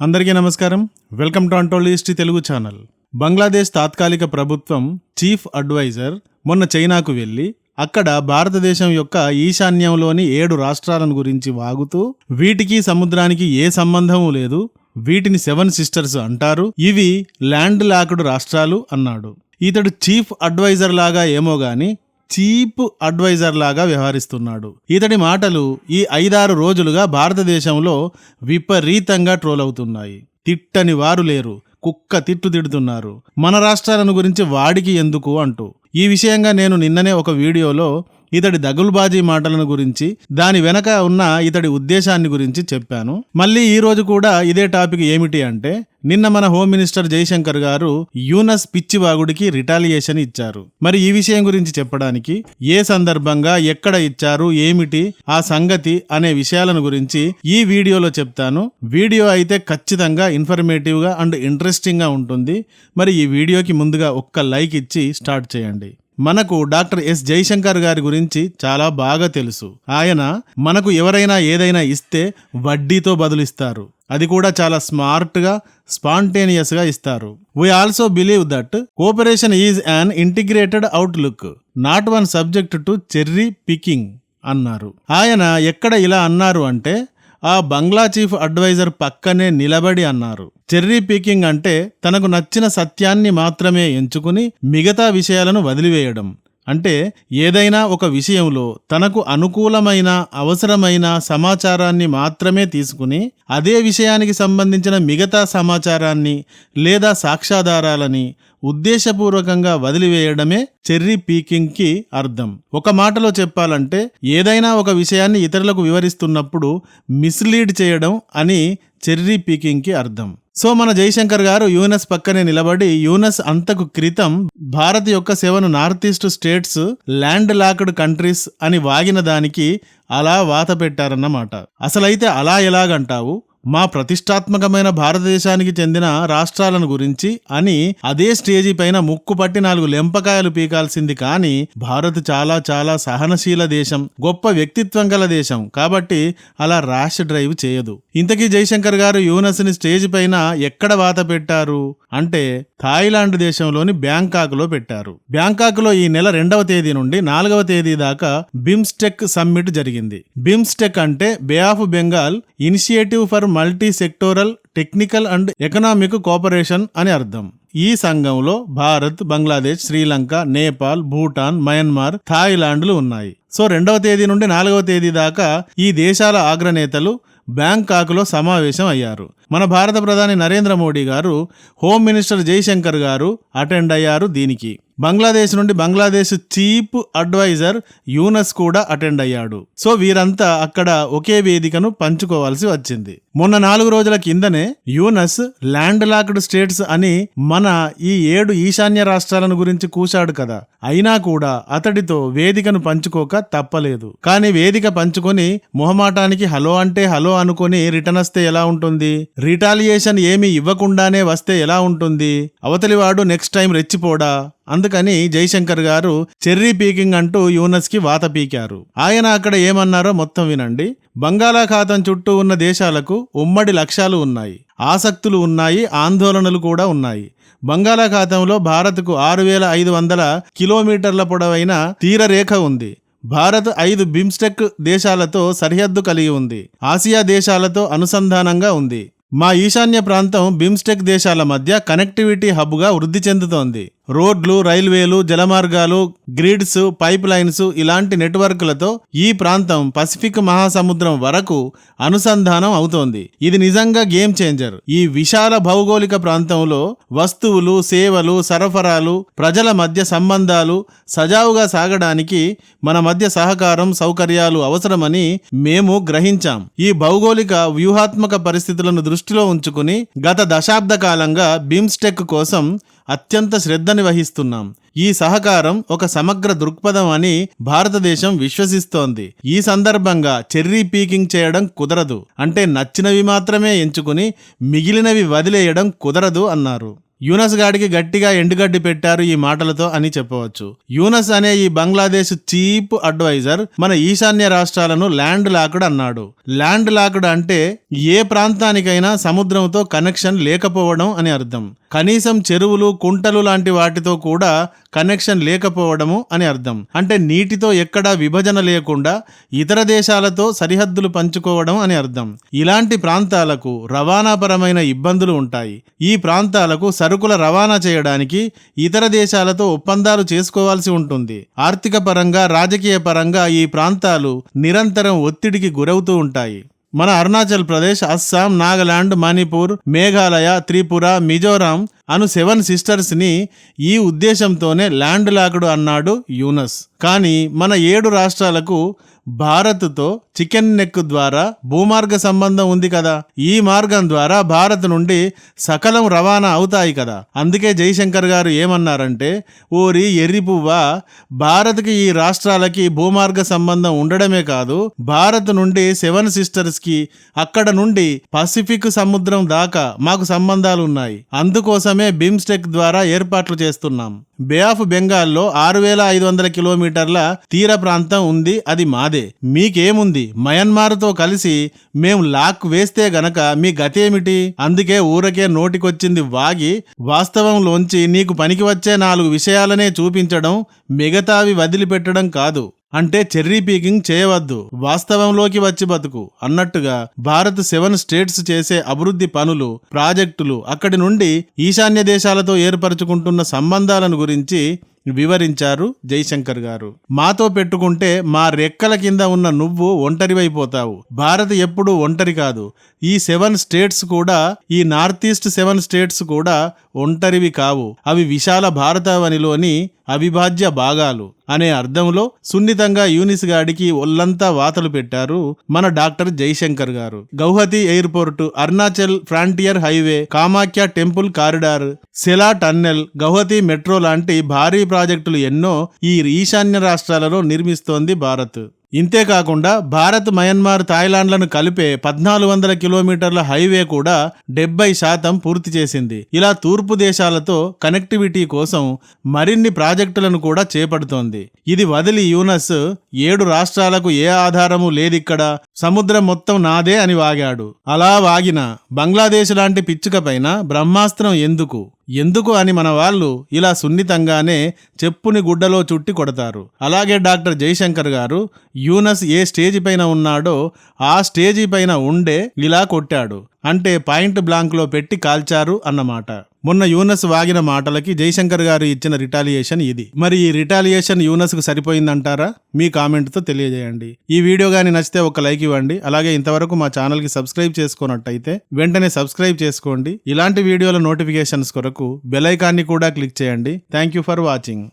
అందరికీ నమస్కారం. Welcome to అంటోలిస్ట్ తెలుగు ఛానల్. బంగ్లాదేశ్ తాత్కాలిక ప్రభుత్వం చీఫ్ అడ్వైజర్ మొన్న చైనాకు వెళ్ళి అక్కడ భారతదేశం యొక్క ఈశాన్యంలోని ఏడు రాష్ట్రాలను గురించి వాగుతూ వీటికి సముద్రానికి ఏ సంబంధము లేదు వీటిని సెవెన్ సిస్టర్స్ అంటారు ఇవి ల్యాండ్ లాక్డ్ రాష్ట్రాలు అన్నాడు. ఇతడు చీఫ్ అడ్వైజర్ లాగా ఏమో గాని చీప్ అడ్వైజర్ లాగా వ్యవహరిస్తున్నాడు. ఇతడి మాటలు ఈ ఐదారు రోజులుగా భారతదేశంలో విపరీతంగా ట్రోల్ అవుతున్నాయి. తిట్టని వారు లేరు. కుక్క తిట్టు తిడుతున్నారు. మన రాష్ట్రాలను గురించి వాడికి ఎందుకు అంటూ. ఈ విషయంగా నేను నిన్ననే ఒక వీడియోలో ఇతడి దగులుబాజీ మాటలను గురించి దాని వెనక ఉన్న ఇతడి ఉద్దేశాన్ని గురించి చెప్పాను. మళ్ళీ ఈ రోజు కూడా ఇదే టాపిక్ ఏమిటి అంటే నిన్న మన హోమ్ మినిస్టర్ జయశంకర్ గారు యూనస్ పిచ్చివాగుడికి రిటాలియేషన్ ఇచ్చారు. మరి ఈ విషయం గురించి చెప్పడానికి ఏ సందర్భంగా ఎక్కడ ఇచ్చారు ఏమిటి ఆ సంగతి అనే విషయాలను గురించి ఈ వీడియోలో చెప్తాను. వీడియో అయితే ఖచ్చితంగా ఇన్ఫర్మేటివ్గా అండ్ ఇంట్రెస్టింగ్గా ఉంటుంది. మరి ఈ వీడియోకి ముందుగా ఒక్క లైక్ ఇచ్చి స్టార్ట్ చేయండి. మనకు డాక్టర్ ఎస్ జయశంకర్ గారి గురించి చాలా బాగా తెలుసు. ఆయన మనకు ఎవరైనా ఏదైనా ఇస్తే వడ్డీతో బదులిస్తారు. అది కూడా చాలా స్మార్ట్గా స్పాంటేనియస్గా ఇస్తారు. We also believe that cooperation is an integrated outlook not one subject to cherry picking అన్నారు. ఆయన ఎక్కడ ఇలా అన్నారు అంటే ఆ బంగ్లా చీఫ్ అడ్వైజర్ పక్కనే నిలబడి అన్నారు. చెర్రీ పీకింగ్ అంటే తనకు నచ్చిన సత్యాన్ని మాత్రమే ఎంచుకుని మిగతా విషయాలను వదిలివేయడం. అంటే ఏదైనా ఒక విషయంలో తనకు అనుకూలమైన అవసరమైన సమాచారాన్ని మాత్రమే తీసుకుని అదే విషయానికి సంబంధించిన మిగతా సమాచారాన్ని లేదా సాక్ష్యాధారాలని ఉద్దేశపూర్వకంగా వదిలివేయడమే చెర్రీ పీకింగ్కి అర్థం. ఒక మాటలో చెప్పాలంటే ఏదైనా ఒక విషయాన్ని ఇతరులకు వివరిస్తున్నప్పుడు మిస్లీడ్ చేయడం అని చెర్రీ పీకింగ్కి అర్థం. సో మన జయశంకర్ గారు యూనస్ పక్కనే నిలబడి యూనస్ అంతకు క్రితం భారత్ యొక్క seven north east states landlocked countries అని వాగిన దానికి అలా వాత పెట్టారన్నమాట. అసలైతే అలా ఎలాగంటావు? మా ప్రతిష్టాత్మకమైన భారతదేశానికి చెందిన రాష్ట్రాలను గురించి అని అదే స్టేజీ పైన ముక్కు పట్టి నాలుగు లెంపకాయలు పీకాల్సింది కానీ భారత్ చాలా చాలా సహనశీల దేశం గొప్ప వ్యక్తిత్వం గల దేశం. కాబట్టి అలా ర్యాష్ డ్రైవ్ చేయదు. ఇంతకీ జయశంకర్ గారు యూనస్ని స్టేజ్ పైన ఎక్కడ వాత పెట్టారు? అంటే థాయిలాండ్ దేశంలోని బ్యాంకాక్లో పెట్టారు. బ్యాంకాక్లో ఈ నెల రెండవ తేదీ నుండి నాలుగవ తేదీ దాకా బిమ్స్టెక్ సమ్మిట్ జరిగింది. బిమ్స్టెక్ అంటే bay of Bengal initiative for multi sectoral technical and economic cooperation అని అర్థం. ఈ సంఘంలో భారత్ బంగ్లాదేశ్ శ్రీలంక నేపాల్ భూటాన్ మయన్మార్ థాయిలాండ్లు ఉన్నాయి. సో రెండవ తేదీ నుండి నాలుగవ తేదీ దాకా ఈ దేశాల అగ్రనేతలు బ్యాంకాక్లో సమావేశం అయ్యారు. మన భారత ప్రధాని నరేంద్ర మోడీ గారు హోమ్ మినిస్టర్ జైశంకర్ గారు అటెండ్ అయ్యారు దీనికి. బంగ్లాదేశ్ నుండి బంగ్లాదేశ్ చీఫ్ అడ్వైజర్ యూనస్ కూడా అటెండ్ అయ్యాడు. సో వీరంతా అక్కడ ఒకే వేదికను పంచుకోవాల్సి వచ్చింది. మొన్న నాలుగు రోజుల కిందనే యూనస్ ల్యాండ్ లాక్డ్ స్టేట్స్ అని మన ఈ ఏడు ఈశాన్య రాష్ట్రాలను గురించి కూశాడు కదా. అయినా కూడా అతడితో వేదికను పంచుకోక తప్పలేదు. కానీ వేదిక పంచుకొని మొహమాటానికి హలో అంటే హలో అనుకొని రిటర్న్ వస్తే ఎలా ఉంటుంది? రిటాలియేషన్ ఏమీ ఇవ్వకుండానే వస్తే ఎలా ఉంటుంది? అవతలివాడు నెక్స్ట్ టైం రెచ్చిపోడా? అందుకని జైశంకర్ గారు చెర్రీ పీకింగ్ అంటూ యూనస్కి వాత పీకారు. ఆయన అక్కడ ఏమన్నారో మొత్తం వినండి. బంగాళాఖాతం చుట్టూ ఉన్న దేశాలకు ఉమ్మడి లక్ష్యాలు ఉన్నాయి. ఆసక్తులు ఉన్నాయి ఆందోళనలు కూడా ఉన్నాయి. బంగాళాఖాతంలో భారత్కు ఆరు వేల ఐదు వందల కిలోమీటర్ల పొడవైన తీరరేఖ ఉంది. భారత్ ఐదు బిమ్స్టెక్ దేశాలతో సరిహద్దు కలిగి ఉంది. ఆసియా దేశాలతో అనుసంధానంగా ఉంది. మా ఈశాన్య ప్రాంతం బిమ్స్టెక్ దేశాల మధ్య కనెక్టివిటీ హబ్గా వృద్ధి చెందుతోంది. రోడ్లు రైల్వేలు జలమార్గాలు గ్రిడ్స్ పైప్ లైన్స్ ఇలాంటి నెట్వర్క్లతో ఈ ప్రాంతం పసిఫిక్ మహాసముద్రం వరకు అనుసంధానం అవుతోంది. ఇది నిజంగా గేమ్ చేంజర్. ఈ విశాల భౌగోళిక ప్రాంతంలో వస్తువులు సేవలు సరఫరాలు ప్రజల మధ్య సంబంధాలు సజావుగా సాగడానికి మన మధ్య సహకారం సౌకర్యాలు అవసరమని మేము గ్రహించాం. ఈ భౌగోళిక వ్యూహాత్మక పరిస్థితులను దృష్టిలో ఉంచుకుని గత దశాబ్ద కాలంగా బిమ్స్టెక్ కోసం అత్యంత శ్రద్ధ పాత్రని వహిస్తున్నాం. ఈ సహకారం ఒక సమగ్ర దృక్పథం అని భారతదేశం విశ్వసిస్తోంది. ఈ సందర్భంగా చెర్రీ పీకింగ్ చేయడం కుదరదు. అంటే నచ్చినవి మాత్రమే ఎంచుకుని మిగిలినవి వదిలేయడం కుదరదు అన్నారు. యూనస్ గాడికి గట్టిగా ఎండుగడ్డి పెట్టారు ఈ మాటలతో అని చెప్పవచ్చు. యూనస్ అనే ఈ బంగ్లాదేశ్ చీప్ అడ్వైజర్ మన ఈశాన్య రాష్ట్రాలను ల్యాండ్ లాక్డ్ అన్నాడు. ల్యాండ్ లాక్డ్ అంటే ఏ ప్రాంతానికైనా సముద్రంతో కనెక్షన్ లేకపోవడం అని అర్థం. కనీసం చెరువులు కుంటలు లాంటి వాటితో కూడా కనెక్షన్ లేకపోవడము అని అర్థం. అంటే నీటితో ఎక్కడా విభజన లేకుండా ఇతర దేశాలతో సరిహద్దులు పంచుకోవడం అని అర్థం. ఇలాంటి ప్రాంతాలకు రవాణాపరమైన ఇబ్బందులు ఉంటాయి. ఈ ప్రాంతాలకు సరుకుల రవాణా చేయడానికి ఇతర దేశాలతో ఒప్పందాలు చేసుకోవాల్సి ఉంటుంది. ఆర్థిక పరంగా రాజకీయ పరంగా ఈ ప్రాంతాలు నిరంతరం ఒత్తిడికి గురవుతూ ఉంటాయి. మన అరుణాచల్ ప్రదేశ్ అస్సాం నాగాలాండ్ మణిపూర్ మేఘాలయ త్రిపుర మిజోరాం అను సెవెన్ సిస్టర్స్ని ఈ ఉద్దేశంతోనే ల్యాండ్ లాక్డ్ అన్నాడు యూనస్. కానీ మన ఏడు రాష్ట్రాలకు భారత్తో చికెన్ నెక్ ద్వారా భూమార్గ సంబంధం ఉంది కదా. ఈ మార్గం ద్వారా భారత్ నుండి సకలం రవాణా అవుతాయి కదా. అందుకే జైశంకర్ గారు ఏమన్నారంటే ఓరి ఎర్రి పువ్వ భారత్కి ఈ రాష్ట్రాలకి భూమార్గ సంబంధం ఉండడమే కాదు భారత్ నుండి సెవెన్ సిస్టర్స్కి అక్కడ నుండి పసిఫిక్ సముద్రం దాకా మాకు సంబంధాలు ఉన్నాయి అందుకోసమే బిమ్స్టెక్ ద్వారా ఏర్పాట్లు చేస్తున్నాం. బే ఆఫ్ బెంగాల్లో ఆరు వేల ఐదు వందల కిలోమీటర్ కిలోమీటర్ల తీర ప్రాంతం ఉంది అది మాదే. మీకేముంది? మయన్మార్తో కలిసి మేము లాక్ వేస్తే గనక మీ గతేమిటి? అందుకే ఊరకే నోటికొచ్చింది వాగి వాస్తవంలోంచి నీకు పనికి వచ్చే నాలుగు విషయాలనే చూపించడం మిగతావి వదిలిపెట్టడం కాదు. అంటే చెర్రీ పీకింగ్ చేయవద్దు. వాస్తవంలోకి వచ్చి బతుకు. అన్నట్టుగా భారత్ సెవెన్ స్టేట్స్ చేసే అభివృద్ధి పనులు ప్రాజెక్టులు అక్కడి నుండి ఈశాన్య దేశాలతో ఏర్పరచుకుంటున్న సంబంధాలను గురించి వివరించారు జైశంకర్ గారు. మాతో పెట్టుకుంటే మా రెక్కల కింద ఉన్న నువ్వు ఒంటరివైపోతావు. భారత్ ఎప్పుడు ఒంటరి కాదు. ఈ సెవెన్ స్టేట్స్ కూడా ఈ నార్త్ ఈస్ట్ సెవెన్ స్టేట్స్ కూడా ఒంటరివి కావు. అవి విశాల భారతవనిలోని అవిభాజ్య భాగాలు. అనే అర్థంలో సున్నితంగా యూనిస్ గాడికి ఒళ్ళంతా వాతలు పెట్టారు మన డాక్టర్ జైశంకర్ గారు. Guwahati airport Arunachal frontier highway Kamakhya temple corridor Sela tunnel Guwahati metro లాంటి భారీ ప్రాజెక్టులు ఎన్నో ఈ ఈశాన్య రాష్ట్రాలలో నిర్మిస్తోంది భారత్. ఇంతేకాకుండా భారత్ మయన్మార్ థాయిలాండ్లను కలిపే పద్నాలుగు వందల కిలోమీటర్ల హైవే కూడా డెబ్బై శాతం పూర్తి చేసింది. ఇలా తూర్పు దేశాలతో కనెక్టివిటీ కోసం మరిన్ని ప్రాజెక్టులను కూడా చేపడుతోంది. ఇది వదిలి యూనస్ ఏడు రాష్ట్రాలకు ఏ ఆధారము లేదిక్కడ. సముద్రం మొత్తం నాదే అని వాగాడు. అలా వాగిన బంగ్లాదేశ్ లాంటి పిచ్చుక పైన బ్రహ్మాస్త్రం ఎందుకు? ఎందుకు అని మన వాళ్ళు ఇలా సున్నితంగానే చెప్పుని గుడ్డలో చుట్టి కొడతారు. అలాగే డాక్టర్ జయశంకర్ గారు యూనస్ ఏ స్టేజి పైన ఉన్నాడో ఆ స్టేజి పైన ఉండే ఇలా కొట్టాడు. అంటే పాయింట్ బ్లాంక్లో పెట్టి కాల్చారు అన్నమాట. మొన్న యూనస్ వాగిన మాటలకి జయశంకర్ గారు ఇచ్చిన రిటాలియేషన్ ఇది. మరి ఈ రిటాలియేషన్ యూనస్కు సరిపోయిందంటారా? మీ కామెంట్తో తెలియజేయండి. ఈ వీడియో గాని నచ్చితే ఒక లైక్ ఇవ్వండి. అలాగే ఇంతవరకు మా ఛానల్కి సబ్స్క్రైబ్ చేసుకున్నట్టయితే వెంటనే సబ్స్క్రైబ్ చేసుకోండి. ఇలాంటి వీడియోల నోటిఫికేషన్స్ కొరకు బెల్ ఐకాన్ని కూడా క్లిక్ చేయండి. Thank you for watching.